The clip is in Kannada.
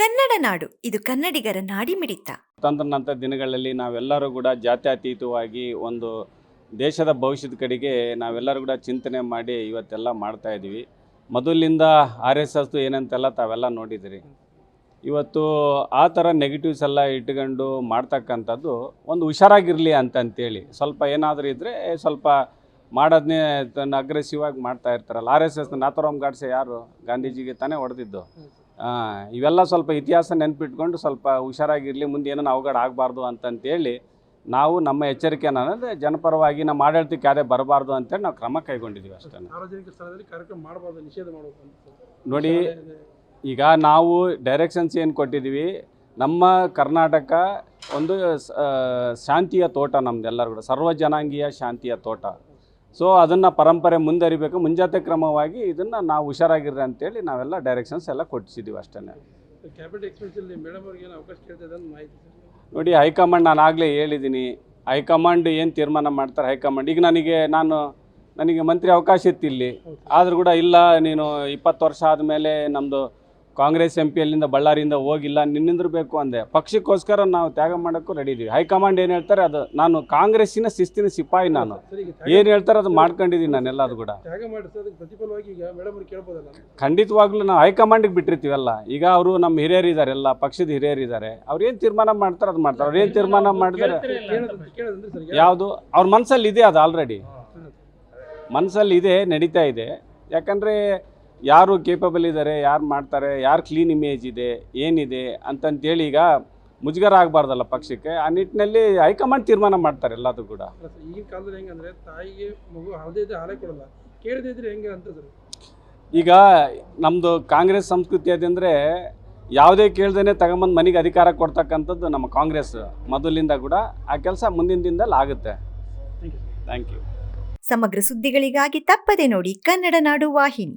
ಕನ್ನಡ ನಾಡು ಇದು ಕನ್ನಡಿಗರ ನಾಡಿಮಿಡಿತ. ಸ್ವಾತಂತ್ರ್ಯನಂತರ ದಿನಗಳಲ್ಲಿ ನಾವೆಲ್ಲರೂ ಕೂಡ ಜಾತ್ಯತೀತವಾಗಿ ಒಂದು ದೇಶದ ಭವಿಷ್ಯದ ಕಡೆಗೆ ನಾವೆಲ್ಲರೂ ಕೂಡ ಚಿಂತನೆ ಮಾಡಿ ಇವತ್ತೆಲ್ಲ ಮಾಡ್ತಾ ಇದ್ದೀವಿ. ಮೊದಲಿಂದ ಆರ್ ಎಸ್ ಎಸ್ ಏನಂತೆಲ್ಲ ತಾವೆಲ್ಲ ನೋಡಿದಿರಿ. ಇವತ್ತು ಆ ಥರ ನೆಗೆಟಿವ್ಸ್ ಎಲ್ಲ ಇಟ್ಕೊಂಡು ಮಾಡ್ತಕ್ಕಂಥದ್ದು ಒಂದು ಹುಷಾರಾಗಿರಲಿ ಅಂತಂತೇಳಿ. ಸ್ವಲ್ಪ ಏನಾದರೂ ಇದ್ದರೆ ಸ್ವಲ್ಪ ಮಾಡೋದನ್ನೇ ತನ್ನ ಅಗ್ರೆಸಿವ್ ಆಗಿ ಮಾಡ್ತಾ ಇರ್ತಾರಲ್ಲ. R S S Nathuram Godse ಯಾರು? ಗಾಂಧೀಜಿಗೆ ತಾನೇ ಹೊಡೆದಿದ್ದು. ಇವೆಲ್ಲ ಸ್ವಲ್ಪ ಇತಿಹಾಸ ನೆನ್ಪಿಟ್ಕೊಂಡು ಸ್ವಲ್ಪ ಹುಷಾರಾಗಿರಲಿ ಮುಂದೆ ಏನೋ ಅವಘಡ ಆಗಬಾರ್ದು ಅಂತಂತೇಳಿ ನಾವು ನಮ್ಮ ಎಚ್ಚರಿಕೆನ ಅನ್ನೋದು ಜನಪರವಾಗಿ ನಮ್ಮ ಆಡಳಿತಕ್ಕೆ ಯಾರೇ ಬರಬಾರ್ದು ಅಂತೇಳಿ ನಾವು ಕ್ರಮ ಕೈಗೊಂಡಿದ್ದೀವಿ ಅಷ್ಟೇ. ಸಾರ್ವಜನಿಕ ಸ್ಥಳದಲ್ಲಿ ಕಾರ್ಯಕ್ರಮ ಮಾಡಬಾರ್ದು ನಿಷೇಧ ಮಾಡಬೇಕು ನೋಡಿ ಈಗ ನಾವು ಡೈರೆಕ್ಷನ್ಸ್ ಏನು ಕೊಟ್ಟಿದ್ದೀವಿ ನಮ್ಮ ಕರ್ನಾಟಕ ಒಂದು ಶಾಂತಿಯ ತೋಟ ನಮ್ದೆಲ್ಲರೂ ಕೂಡ ಸರ್ವಜನಾಂಗೀಯ ಶಾಂತಿಯ ತೋಟ. ಸೊ ಅದನ್ನು ಪರಂಪರೆ ಮುಂದರಿಬೇಕು ಮುಂಜಾತೆ ಕ್ರಮವಾಗಿ ಇದನ್ನು ನಾವು ಹುಷಾರಾಗಿರ್ರಿ ಅಂತೇಳಿ ನಾವೆಲ್ಲ ಡೈರೆಕ್ಷನ್ಸ್ ಎಲ್ಲ ಕೊಟ್ಟಿಸಿದ್ದೀವಿ ಅಷ್ಟೇ ನೋಡಿ ಹೈಕಮಾಂಡ್ ನಾನು ಆಗಲೇ ಹೇಳಿದ್ದೀನಿ ಹೈಕಮಾಂಡ್ ಏನು ತೀರ್ಮಾನ ಮಾಡ್ತಾರೆ ಹೈಕಮಾಂಡ್. ಈಗ ನನಗೆ ನಾನು ನನಗೆ ಮಂತ್ರಿ ಅವಕಾಶ ಇತ್ತು ಇಲ್ಲಿ. ಆದರೂ ಕೂಡ ಇಲ್ಲ ನೀನು ಇಪ್ಪತ್ತು ವರ್ಷ ಆದಮೇಲೆ ನಮ್ಮದು ಕಾಂಗ್ರೆಸ್ ಎಂ ಪಿ ಅಲ್ಲಿಂದ ಬಳ್ಳಾರಿಯಿಂದ ಹೋಗಿಲ್ಲ ನಿನ್ನಿಂದಿರಬೇಕು ಅಂದೆ. ಪಕ್ಷಕ್ಕೋಸ್ಕರ ನಾವು ತ್ಯಾಗ ಮಾಡೋಕ್ಕೂ ರೆಡಿ ಇದೀವಿ. ಹೈಕಮಾಂಡ್ ಏನು ಹೇಳ್ತಾರೆ ಅದು ನಾನು ಕಾಂಗ್ರೆಸ್ಸಿನ ಶಿಸ್ತಿನ ಸಿಪಾಯಿ ನಾನು. ಏನು ಹೇಳ್ತಾರೆ ಅದು ಮಾಡ್ಕೊಂಡಿದ್ದೀನಿ ನಾನೆಲ್ಲ ಅದು ಕೂಡ. ಖಂಡಿತವಾಗ್ಲೂ ನಾವು ಹೈಕಮಾಂಡಿಗೆ ಬಿಟ್ಟಿರ್ತೀವಲ್ಲ. ಈಗ ಅವರು ನಮ್ಮ ಹಿರಿಯರು ಇದ್ದಾರೆ ಎಲ್ಲ ಪಕ್ಷದ ಹಿರಿಯರು ಇದ್ದಾರೆ. ಅವ್ರು ಏನು ತೀರ್ಮಾನ ಮಾಡ್ತಾರೆ ಅದು ಮಾಡ್ತಾರೆ. ಅವ್ರು ಏನು ತೀರ್ಮಾನ ಮಾಡಿದ್ರೆ ಯಾವುದು? ಅವ್ರ ಮನಸ್ಸಲ್ಲಿ ಇದೆ ಅದು ಆಲ್ರೆಡಿ ಮನಸ್ಸಲ್ಲಿ ಇದೆ ನಡೀತಾ ಇದೆ. ಯಾಕಂದರೆ ಯಾರು ಕೇಪಬಲ್ ಇದ್ದಾರೆ ಯಾರು ಮಾಡ್ತಾರೆ ಯಾರು ಕ್ಲೀನ್ ಇಮೇಜ್ ಇದೆ ಏನಿದೆ ಅಂತಂತೇಳಿ ಈಗ ಮುಜುಗರ ಆಗಬಾರ್ದಲ್ಲ ಪಕ್ಷಕ್ಕೆ. ಆ ನಿಟ್ಟಿನಲ್ಲಿ ಹೈಕಮಾಂಡ್ ತೀರ್ಮಾನ ಮಾಡ್ತಾರೆ ಎಲ್ಲದೂ ಕೂಡ. ಈಗಿನ ಕಾಲದಲ್ಲಿ ಹೆಂಗಂದ್ರೆ ತಾಯಿಗೆ ಮಗು ಹಾಲದೇ ಹಾಲೆ ಕೊಡಲ್ಲ. ಕೇಳದೇ ಇದ್ರೆ ಹೆಂಗೆ ಈಗ ನಮ್ಮದು ಕಾಂಗ್ರೆಸ್ ಸಂಸ್ಕೃತಿ ಅದಂದರೆ ಯಾವುದೇ ಕೇಳ್ದೇ ತಗೊಂಬಂದು ಮನೆಗೆ ಅಧಿಕಾರ ಕೊಡ್ತಕ್ಕಂಥದ್ದು ನಮ್ಮ ಕಾಂಗ್ರೆಸ್ ಮೊದಲಿಂದ ಕೂಡ. ಆ ಕೆಲಸ ಮುಂದಿನ ದಿನದಲ್ಲಿ ಆಗುತ್ತೆ. ಥ್ಯಾಂಕ್ ಯು ಥ್ಯಾಂಕ್ ಯು ಸಮಗ್ರ ಸುದ್ದಿಗಳಿಗಾಗಿ ತಪ್ಪದೆ ನೋಡಿ ಕನ್ನಡ ನಾಡು ವಾಹಿನಿ.